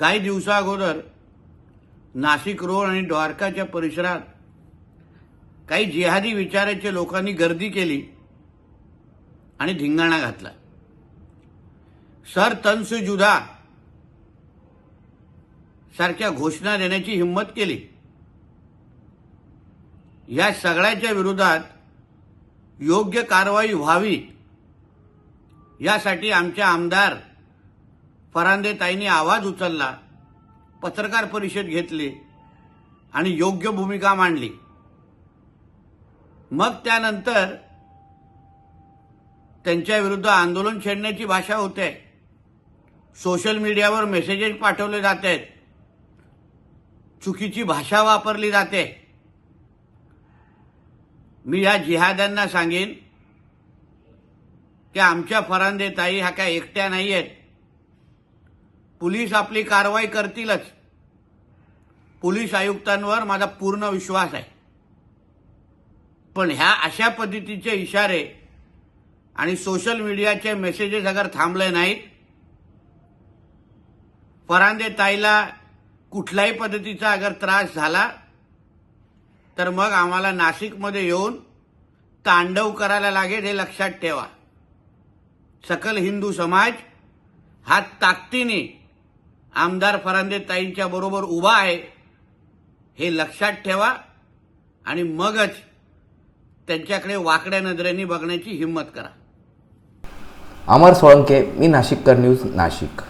काही दिवसाअगोदर नाशिक रोड आणि द्वारकाच्या परिसरात काही जिहादी विचाराच्या लोकांनी गर्दी केली आणि धिंगाणा घातला. सर तनसु जुदा सारख्या घोषणा देण्याची हिंमत केली. या सगळ्याच्या विरोधात योग्य कारवाई व्हावी यासाठी आमच्या आमदार फरांदे ताईंनी आवाज उचलला पत्रकार परिषद घेतली आणि योग्य भूमिका मांडली. मग त्यानंतर त्यांच्या विरुद्ध आंदोलन छेडण्याची भाषा होते. सोशल मीडियावर मेसेजेस पाठवले जात. आहेत चुकीची भाषा वापरली जाते. मी या जिहाद्यांना सांगेन की आमच्या फरांदे ताई ह्या काय एकट्या नाही आहेत पोलीस आपली कारवाई करतीलच. पोलीस आयुक्तांवर माझा पूर्ण विश्वास आहे. पण ह्या अशा पद्धतीचे इशारे आणि सोशल मीडियाचे मेसेजेस अगर थांबले नाहीत परांदे ताईला कुठल्याही पद्धतीचा अगर त्रास झाला तर मग आम्हाला नाशिकमध्ये येऊन तांडव करायला लागेल हे लक्षात ठेवा. सकल हिंदू समाज हा ताकदीने आमदार फरांदे ताईंच्या बरोबर उभा आहे हे लक्षात ठेवा आणि मगच त्यांच्याकडे वाकड्या नजरेने बघण्याची हिंमत करा. अमर सोळंके मी नाशिककर न्यूज नाशिक.